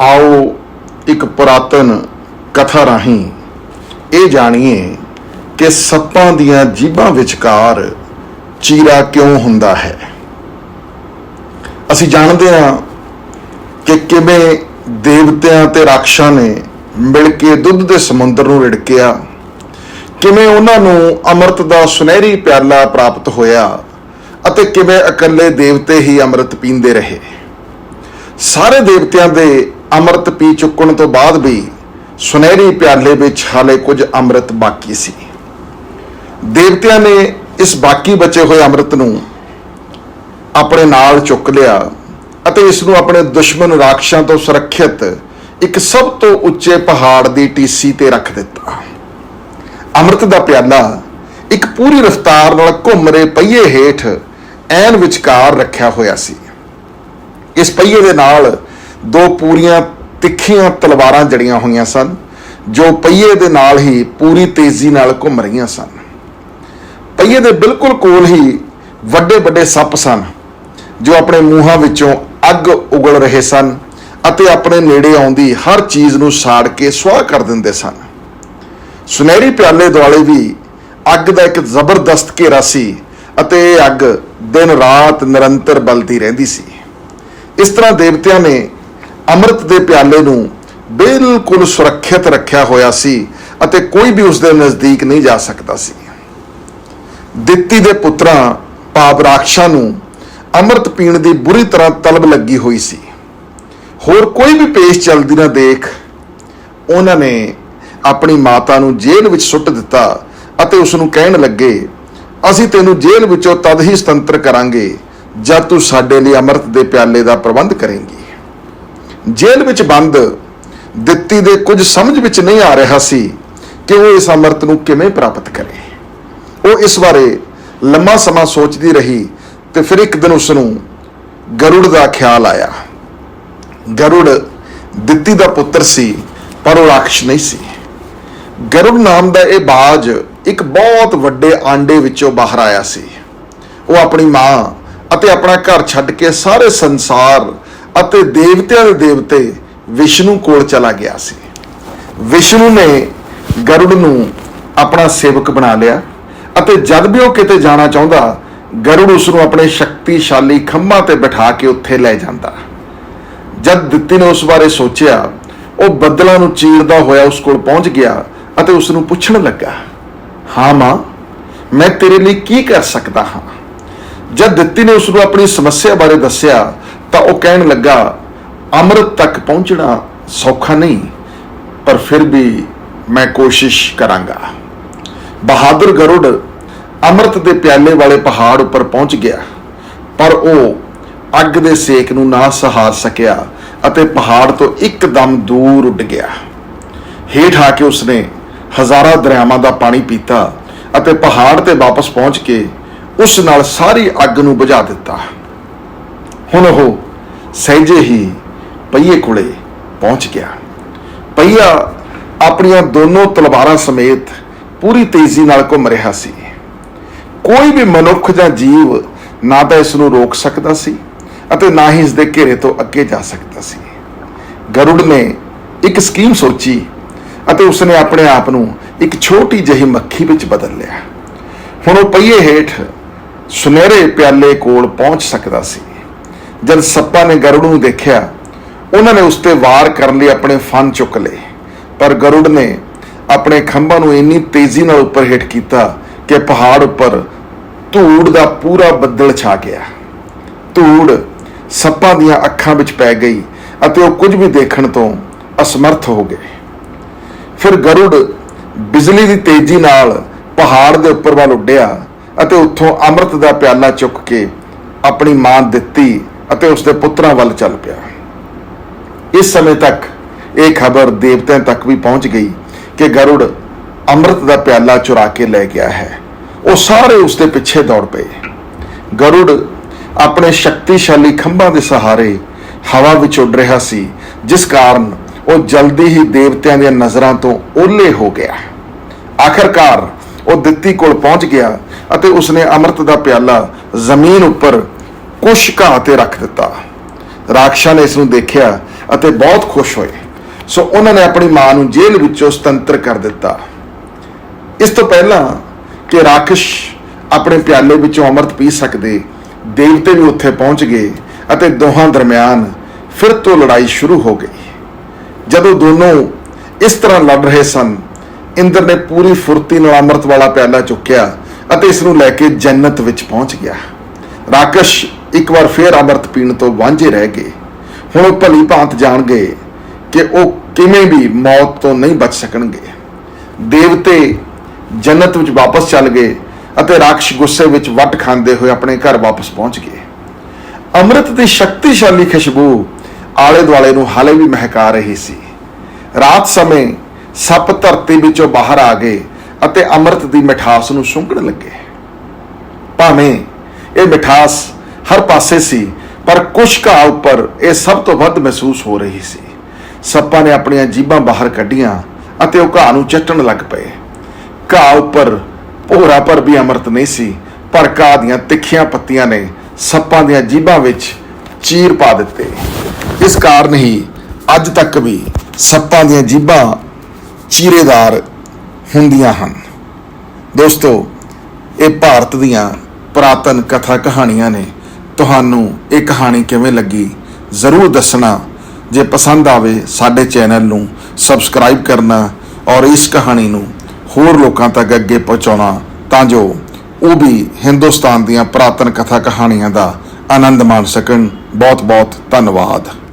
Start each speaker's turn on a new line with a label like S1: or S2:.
S1: ਆਓ ਇੱਕ ਪੁਰਾਤਨ ਕਥਾ ਰਾਹੀਂ ਇਹ ਜਾਣੀਏ ਕਿ ਸੱਪਾਂ ਦੀਆਂ ਜੀਭਾਂ ਵਿਚਕਾਰ ਚੀਰਾ ਕਿਉਂ ਹੁੰਦਾ ਹੈ। ਅਸੀਂ ਜਾਣਦੇ ਹਾਂ ਕਿ ਕਿਵੇਂ ਦੇਵਤਿਆਂ ਤੇ ਰਾਖਸ਼ਾਂ ਨੇ ਮਿਲ ਕੇ ਦੁੱਧ ਦੇ ਸਮੁੰਦਰ ਨੂੰ ਰਿੜਕਿਆ, ਕਿਵੇਂ ਉਹਨਾਂ ਨੂੰ ਅੰਮ੍ਰਿਤ ਦਾ ਸੁਨਹਿਰੀ ਪਿਆਲਾ ਪ੍ਰਾਪਤ ਹੋਇਆ ਅਤੇ ਕਿਵੇਂ ਇਕੱਲੇ ਦੇਵਤੇ ਹੀ ਅੰਮ੍ਰਿਤ ਪੀਂਦੇ ਰਹੇ। ਸਾਰੇ ਦੇਵਤਿਆਂ ਦੇ ਅੰਮ੍ਰਿਤ ਪੀ ਚੁੱਕਣ ਤੋਂ ਬਾਅਦ ਵੀ ਸੁਨਹਿਰੀ ਪਿਆਲੇ ਵਿੱਚ ਹਾਲੇ ਕੁਝ ਅੰਮ੍ਰਿਤ ਬਾਕੀ ਸੀ। ਦੇਵਤਿਆਂ ਨੇ ਇਸ ਬਾਕੀ ਬਚੇ ਹੋਏ ਅੰਮ੍ਰਿਤ ਨੂੰ ਆਪਣੇ ਨਾਲ ਚੁੱਕ ਲਿਆ ਅਤੇ ਇਸ ਨੂੰ ਆਪਣੇ ਦੁਸ਼ਮਣ ਰਾਖਸ਼ਾਂ ਤੋਂ ਸੁਰੱਖਿਅਤ ਇੱਕ ਸਭ ਤੋਂ ਉੱਚੇ ਪਹਾੜ ਦੀ ਟੀਸੀ ਤੇ ਰੱਖ ਦਿੱਤਾ। ਅੰਮ੍ਰਿਤ ਦਾ ਪਿਆਲਾ ਇੱਕ ਪੂਰੀ ਰਫ਼ਤਾਰ ਨਾਲ ਘੁੰਮ ਰਹੇ ਪਹੀਏ ਹੇਠ ਐਨ ਵਿਚਕਾਰ ਰੱਖਿਆ ਹੋਇਆ ਸੀ। ਇਸ ਪਹੀਏ ਦੇ ਨਾਲ ਦੋ ਪੂਰੀਆਂ ਤਿੱਖੀਆਂ ਤਲਵਾਰਾਂ ਜੜੀਆਂ ਹੋਈਆਂ ਸਨ, ਜੋ ਪਹੀਏ ਦੇ ਨਾਲ ਹੀ ਪੂਰੀ ਤੇਜ਼ੀ ਨਾਲ ਘੁੰਮ ਰਹੀਆਂ ਸਨ। ਪਹੀਏ ਦੇ ਬਿਲਕੁਲ ਕੋਲ ਹੀ ਵੱਡੇ ਵੱਡੇ ਸੱਪ ਸਨ, ਜੋ ਆਪਣੇ ਮੂੰਹਾਂ ਵਿੱਚੋਂ ਅੱਗ ਉਗਲ ਰਹੇ ਸਨ ਅਤੇ ਆਪਣੇ ਨੇੜੇ ਆਉਂਦੀ ਹਰ ਚੀਜ਼ ਨੂੰ ਸਾੜ ਕੇ ਸੁਆਹ ਕਰ ਦਿੰਦੇ ਸਨ। ਸੁਨਹਿਰੀ ਪਿਆਲੇ ਦੁਆਲੇ ਵੀ ਅੱਗ ਦਾ ਇੱਕ ਜ਼ਬਰਦਸਤ ਘੇਰਾ ਸੀ ਅਤੇ ਇਹ ਅੱਗ ਦਿਨ ਰਾਤ ਨਿਰੰਤਰ ਬਲਦੀ ਰਹਿੰਦੀ ਸੀ। ਇਸ ਤਰ੍ਹਾਂ ਦੇਵਤਿਆਂ ਨੇ ਅੰਮ੍ਰਿਤ ਦੇ ਪਿਆਲੇ ਨੂੰ ਬਿਲਕੁਲ ਸੁਰੱਖਿਅਤ ਰੱਖਿਆ ਹੋਇਆ ਸੀ ਅਤੇ ਕੋਈ ਵੀ ਉਸ ਦੇ ਨਜ਼ਦੀਕ ਨਹੀਂ ਜਾ ਸਕਦਾ ਸੀ। ਦਿੱਤੀ ਦੇ ਪੁੱਤਰਾਂ ਪਾਪ ਰਾਖਸ਼ਾਂ ਨੂੰ ਅੰਮ੍ਰਿਤ ਪੀਣ ਦੀ ਬੁਰੀ ਤਰ੍ਹਾਂ ਤਲਬ ਲੱਗੀ ਹੋਈ ਸੀ। ਹੋਰ ਕੋਈ ਵੀ ਪੇਸ਼ ਚੱਲਦੀ ਨਾ ਦੇਖ, ਉਹਨਾਂ ਨੇ ਆਪਣੀ ਮਾਤਾ ਨੂੰ ਜੇਲ੍ਹ ਵਿੱਚ ਸੁੱਟ ਦਿੱਤਾ ਅਤੇ ਉਸ ਨੂੰ ਕਹਿਣ ਲੱਗੇ, ਅਸੀਂ ਤੈਨੂੰ ਜੇਲ੍ਹ ਵਿੱਚੋਂ ਤਦ ਹੀ ਸੁਤੰਤਰ ਕਰਾਂਗੇ ਜਦ ਤੂੰ ਸਾਡੇ ਲਈ ਅੰਮ੍ਰਿਤ ਦੇ ਪਿਆਲੇ ਦਾ ਪ੍ਰਬੰਧ ਕਰੇਂਗੀ। ਜੇਲ੍ਹ ਵਿੱਚ ਬੰਦ, ਦਿੱਤੀ ਦੇ ਕੁਝ ਸਮਝ ਵਿੱਚ ਨਹੀਂ ਆ ਰਿਹਾ ਸੀ ਕਿ ਉਹ ਇਸ ਅੰਮ੍ਰਿਤ ਨੂੰ ਕਿਵੇਂ ਪ੍ਰਾਪਤ ਕਰੇ। ਉਹ ਇਸ ਬਾਰੇ ਲੰਮਾ ਸਮਾਂ ਸੋਚਦੀ ਰਹੀ ਤੇ ਫਿਰ ਇੱਕ ਦਿਨ ਉਸ ਨੂੰ ਗਰੁੜ ਦਾ ਖਿਆਲ ਆਇਆ। ਗਰੁੜ ਦਿੱਤੀ ਦਾ ਪੁੱਤਰ ਸੀ, ਪਰ ਉਹ ਰਾਖਸ਼ ਨਹੀਂ ਸੀ। ਗਰੁੜ ਨਾਮ ਦਾ ਇਹ ਬਾਜ ਇੱਕ ਬਹੁਤ ਵੱਡੇ ਆਂਡੇ ਵਿੱਚੋਂ ਬਾਹਰ ਆਇਆ ਸੀ। ਉਹ ਆਪਣੀ ਮਾਂ ਅਤੇ ਆਪਣਾ ਘਰ ਛੱਡ ਕੇ ਸਾਰੇ ਸੰਸਾਰ ਅਤੇ ਦੇਵਤਿਆਂ ਦੇ ਦੇਵਤੇ ਵਿਸ਼ਨੂੰ ਕੋਲ ਚਲਾ ਗਿਆ ਸੀ। ਵਿਸ਼ਨੂੰ ਨੇ ਗਰੁੜ ਨੂੰ ਆਪਣਾ ਸੇਵਕ ਬਣਾ ਲਿਆ ਅਤੇ ਜਦ ਵੀ ਉਹ ਕਿਤੇ ਜਾਣਾ ਚਾਹੁੰਦਾ, ਗਰੁੜ ਉਸ ਨੂੰ ਆਪਣੇ ਸ਼ਕਤੀਸ਼ਾਲੀ ਖੰਭਾਂ ਤੇ ਬਿਠਾ ਕੇ ਉੱਥੇ ਲੈ ਜਾਂਦਾ। ਜਦ ਦਿੱਤੀ ਨੇ ਉਸ ਬਾਰੇ ਸੋਚਿਆ, ਉਹ ਬੱਦਲਾਂ ਨੂੰ ਚੀਰਦਾ ਹੋਇਆ ਉਸ ਕੋਲ ਪਹੁੰਚ ਗਿਆ ਅਤੇ ਉਸ ਨੂੰ ਪੁੱਛਣ ਲੱਗਾ, ਹਾਂ ਮਾਂ, ਮੈਂ ਤੇਰੇ ਲਈ ਕੀ ਕਰ ਸਕਦਾ ਹਾਂ? ਜਦ ਦਿੱਤੀ ਨੇ ਉਸ ਨੂੰ ਆਪਣੀ ਸਮੱਸਿਆ ਬਾਰੇ ਦੱਸਿਆ ਤਾਂ ਉਹ ਕਹਿਣ ਲੱਗਾ, ਅੰਮ੍ਰਿਤ ਤੱਕ ਪਹੁੰਚਣਾ ਸੌਖਾ ਨਹੀਂ, ਪਰ ਫਿਰ ਵੀ ਮੈਂ ਕੋਸ਼ਿਸ਼ ਕਰਾਂਗਾ। ਬਹਾਦਰ ਗਰੁੜ ਅੰਮ੍ਰਿਤ ਦੇ ਪਿਆਲੇ ਵਾਲੇ ਪਹਾੜ ਉੱਪਰ ਪਹੁੰਚ ਗਿਆ, ਪਰ ਉਹ ਅੱਗ ਦੇ ਸੇਕ ਨੂੰ ਨਾ ਸਹਾਰ ਸਕਿਆ ਅਤੇ ਪਹਾੜ ਤੋਂ ਇੱਕਦਮ ਦੂਰ ਉੱਡ ਗਿਆ। ਹੇਠ ਆ ਕੇ ਉਸਨੇ ਹਜ਼ਾਰਾਂ ਦਰਿਆਵਾਂ ਦਾ ਪਾਣੀ ਪੀਤਾ ਅਤੇ ਪਹਾੜ ਤੇ ਵਾਪਸ ਪਹੁੰਚ ਕੇ ਉਸ ਨਾਲ ਸਾਰੀ ਅੱਗ ਨੂੰ ਬੁਝਾ ਦਿੱਤਾ। ਹੁਣ ਉਹ ਸਹਿਜੇ ਹੀ ਪਹੀਏ ਕੋਲੇ ਪਹੁੰਚ ਗਿਆ। ਪਹੀਆ ਆਪਣੀਆਂ ਦੋਨੋਂ ਤਲਵਾਰਾਂ ਸਮੇਤ ਪੂਰੀ ਤੇਜ਼ੀ ਨਾਲ ਘੁੰਮ ਰਿਹਾ ਸੀ। ਕੋਈ ਵੀ ਮਨੁੱਖ ਜਾਂ ਜੀਵ ਨਾ ਤਾਂ ਇਸ ਨੂੰ ਰੋਕ ਸਕਦਾ ਸੀ ਅਤੇ ਨਾ ਹੀ ਇਸ ਦੇ ਘੇਰੇ ਤੋਂ ਅੱਗੇ ਜਾ ਸਕਦਾ ਸੀ। ਗਰੁੜ ਨੇ ਇੱਕ ਸਕੀਮ ਸੋਚੀ ਅਤੇ ਉਸਨੇ ਆਪਣੇ ਆਪ ਨੂੰ ਇੱਕ ਛੋਟੀ ਜਿਹੀ ਮੱਖੀ ਵਿੱਚ ਬਦਲ ਲਿਆ। ਹੁਣ ਉਹ ਪਹੀਏ ਹੇਠ ਸੁਨਹਿਰੇ ਪਿਆਲੇ ਕੋਲ ਪਹੁੰਚ ਸਕਦਾ ਸੀ। ਜਦ ਸੱਪਾਂ ਨੇ ਗਰੁੜ ਨੂੰ ਦੇਖਿਆ, ਉਹਨਾਂ ਨੇ ਉਸ ਤੇ ਵਾਰ ਕਰਨ ਲਈ ਆਪਣੇ ਫਨ ਚੁੱਕ ਲਏ। ਪਰ ਗਰੁੜ ਨੇ ਆਪਣੇ ਖੰਭਾਂ ਨੂੰ ਇੰਨੀ ਤੇਜ਼ੀ ਨਾਲ ਉੱਪਰ ਹੇਠ ਕੀਤਾ ਕਿ ਪਹਾੜ ਉੱਪਰ ਧੂੜ ਦਾ ਪੂਰਾ ਬੱਦਲ ਛਾ ਗਿਆ। ਧੂੜ ਸੱਪਾਂ ਦੀਆਂ ਅੱਖਾਂ ਵਿੱਚ ਪੈ ਗਈ ਅਤੇ ਉਹ ਕੁਝ ਵੀ ਦੇਖਣ ਤੋਂ ਅਸਮਰਥ ਹੋ ਗਏ। ਫਿਰ ਗਰੁੜ ਬਿਜਲੀ ਦੀ ਤੇਜ਼ੀ ਨਾਲ ਪਹਾੜ ਦੇ ਉੱਪਰ ਵੱਲ ਉੱਡਿਆ ਅਤੇ ਉੱਥੋਂ ਅੰਮ੍ਰਿਤ ਦਾ ਪਿਆਲਾ ਚੁੱਕ ਕੇ ਆਪਣੀ ਮਾਂ ਦਿੱਤੀ ਅਤੇ ਉਸਦੇ ਪੁੱਤਰਾਂ ਵੱਲ ਚੱਲ ਪਿਆ। ਇਸ ਸਮੇਂ ਤੱਕ ਇਹ ਖਬਰ ਦੇਵਤਿਆਂ ਤੱਕ ਵੀ ਪਹੁੰਚ ਗਈ ਕਿ ਗਰੁੜ ਅੰਮ੍ਰਿਤ ਦਾ ਪਿਆਲਾ ਚੁਰਾ ਕੇ ਲੈ ਗਿਆ ਹੈ। ਉਹ ਸਾਰੇ ਉਸ ਦੇ ਪਿੱਛੇ ਦੌੜ ਪਏ। ਗਰੁੜ ਆਪਣੇ ਸ਼ਕਤੀਸ਼ਾਲੀ ਖੰਭਾਂ ਦੇ ਸਹਾਰੇ ਹਵਾ ਵਿੱਚ ਉੱਡ ਰਿਹਾ ਸੀ, ਜਿਸ ਕਾਰਨ ਉਹ ਜਲਦੀ ਹੀ ਦੇਵਤਿਆਂ ਦੀਆਂ ਨਜ਼ਰਾਂ ਤੋਂ ਓਹਲੇ ਹੋ ਗਿਆ। ਆਖਰਕਾਰ ਉਹ ਦਿੱਤੀ ਕੋਲ ਪਹੁੰਚ ਗਿਆ ਅਤੇ ਉਸਨੇ ਅੰਮ੍ਰਿਤ ਦਾ ਪਿਆਲਾ ਜ਼ਮੀਨ ਉੱਪਰ ਕੁਸ਼ ਘਾਹ ਤੇ ਰੱਖ ਦਿੱਤਾ। ਰਾਖਸ਼ਾਂ ਨੇ ਇਸ ਨੂੰ ਦੇਖਿਆ ਅਤੇ ਬਹੁਤ ਖੁਸ਼ ਹੋਏ। ਸੋ ਉਹਨਾਂ ਨੇ ਆਪਣੀ ਮਾਂ ਨੂੰ ਜੇਲ੍ਹ ਵਿੱਚੋਂ ਸੁਤੰਤਰ ਕਰ ਦਿੱਤਾ। ਇਸ ਤੋਂ ਪਹਿਲਾਂ ਕਿ ਰਾਕਸ਼ ਆਪਣੇ ਪਿਆਲੇ ਵਿੱਚੋਂ ਅੰਮ੍ਰਿਤ ਪੀ ਸਕਦੇ, ਦੇਵਤੇ ਵੀ ਉੱਥੇ ਪਹੁੰਚ ਗਏ ਅਤੇ ਦੋਹਾਂ ਦਰਮਿਆਨ ਫਿਰ ਤੋਂ ਲੜਾਈ ਸ਼ੁਰੂ ਹੋ ਗਈ। ਜਦੋਂ ਦੋਨੋਂ ਇਸ ਤਰ੍ਹਾਂ ਲੜ ਰਹੇ ਸਨ, ਇੰਦਰ ਨੇ ਪੂਰੀ ਫੁਰਤੀ ਨਾਲ ਅੰਮ੍ਰਿਤ ਵਾਲਾ ਪਿਆਲਾ ਚੁੱਕਿਆ ਅਤੇ ਇਸ ਨੂੰ ਲੈ ਕੇ ਜੰਨਤ ਵਿੱਚ ਪਹੁੰਚ ਗਿਆ। ਰਾਕਸ਼ ਇੱਕ ਵਾਰ ਫੇਰ ਅੰਮ੍ਰਿਤ ਪੀਣ ਤੋਂ ਵਾਂਝੇ ਰਹਿ ਗਏ। ਹੁਣ ਉਹ ਭਲੀ ਭਾਂਤ ਜਾਣ ਗਏ ਕਿ ਉਹ ਕਿਵੇਂ ਵੀ ਮੌਤ ਤੋਂ ਨਹੀਂ ਬਚ ਸਕਣਗੇ। ਦੇਵਤੇ ਜੰਨਤ ਵਿੱਚ ਵਾਪਸ ਚੱਲ ਗਏ ਅਤੇ ਰਾਕਸ਼ ਗੁੱਸੇ ਵਿੱਚ ਵੱਟ ਖਾਂਦੇ ਹੋਏ ਆਪਣੇ ਘਰ ਵਾਪਸ ਪਹੁੰਚ ਗਏ। ਅੰਮ੍ਰਿਤ ਦੀ ਸ਼ਕਤੀਸ਼ਾਲੀ ਖੁਸ਼ਬੂ ਆਲੇ ਦੁਆਲੇ ਨੂੰ ਹਾਲੇ ਵੀ ਮਹਿਕਾ ਰਹੀ ਸੀ। ਰਾਤ ਸਮੇਂ ਸੱਪ ਧਰਤੀ ਵਿੱਚੋਂ ਬਾਹਰ ਆ ਗਏ ਅਤੇ ਅੰਮ੍ਰਿਤ ਦੀ ਮਿਠਾਸ ਨੂੰ ਸੁੰਘਣ ਲੱਗੇ। ਭਾਵੇਂ ਇਹ ਮਿਠਾਸ ਹਰ ਪਾਸੇ ਸੀ, ਪਰ ਕੁਛ ਘਾਹ ਉੱਪਰ ਇਹ ਸਭ ਤੋਂ ਵੱਧ ਮਹਿਸੂਸ ਹੋ ਰਹੀ ਸੀ। ਸੱਪਾਂ ਨੇ ਆਪਣੀਆਂ ਜੀਭਾਂ ਬਾਹਰ ਕੱਢੀਆਂ ਅਤੇ ਉਹ ਘਾਹ ਨੂੰ ਚੱਟਣ ਲੱਗ ਪਏ। ਘਾਹ ਉੱਪਰ ਭੋਰਾ ਪਰ ਵੀ ਅੰਮ੍ਰਿਤ ਨਹੀਂ ਸੀ, ਪਰ ਘਾਹ ਦੀਆਂ ਤਿੱਖੀਆਂ ਪੱਤੀਆਂ ਨੇ ਸੱਪਾਂ ਦੀਆਂ ਜੀਭਾਂ ਵਿੱਚ ਚੀਰ ਪਾ ਦਿੱਤੇ। ਇਸ ਕਾਰਨ ਹੀ ਅੱਜ ਤੱਕ ਵੀ ਸੱਪਾਂ ਦੀਆਂ ਜੀਭਾਂ ਚੀਰੇਦਾਰ ਹੁੰਦੀਆਂ ਹਨ। ਦੋਸਤੋ, ਇਹ ਭਾਰਤ ਦੀਆਂ ਪੁਰਾਤਨ ਕਥਾ ਕਹਾਣੀਆਂ ਨੇ। ਤੁਹਾਨੂੰ ਇਹ ਕਹਾਣੀ ਕਿਵੇਂ ਲੱਗੀ, ਜ਼ਰੂਰ ਦੱਸਣਾ। ਜੇ ਪਸੰਦ ਆਵੇ ਸਾਡੇ ਚੈਨਲ ਨੂੰ ਸਬਸਕ੍ਰਾਈਬ ਕਰਨਾ ਔਰ ਇਸ ਕਹਾਣੀ ਨੂੰ ਹੋਰ ਲੋਕਾਂ ਤੱਕ ਅੱਗੇ ਪਹੁੰਚਾਉਣਾ, ਤਾਂ ਜੋ ਉਹ ਵੀ ਹਿੰਦੁਸਤਾਨ ਦੀਆਂ ਪੁਰਾਤਨ ਕਥਾ ਕਹਾਣੀਆਂ ਦਾ ਆਨੰਦ ਮਾਣ ਸਕਣ। ਬਹੁਤ ਬਹੁਤ ਧੰਨਵਾਦ।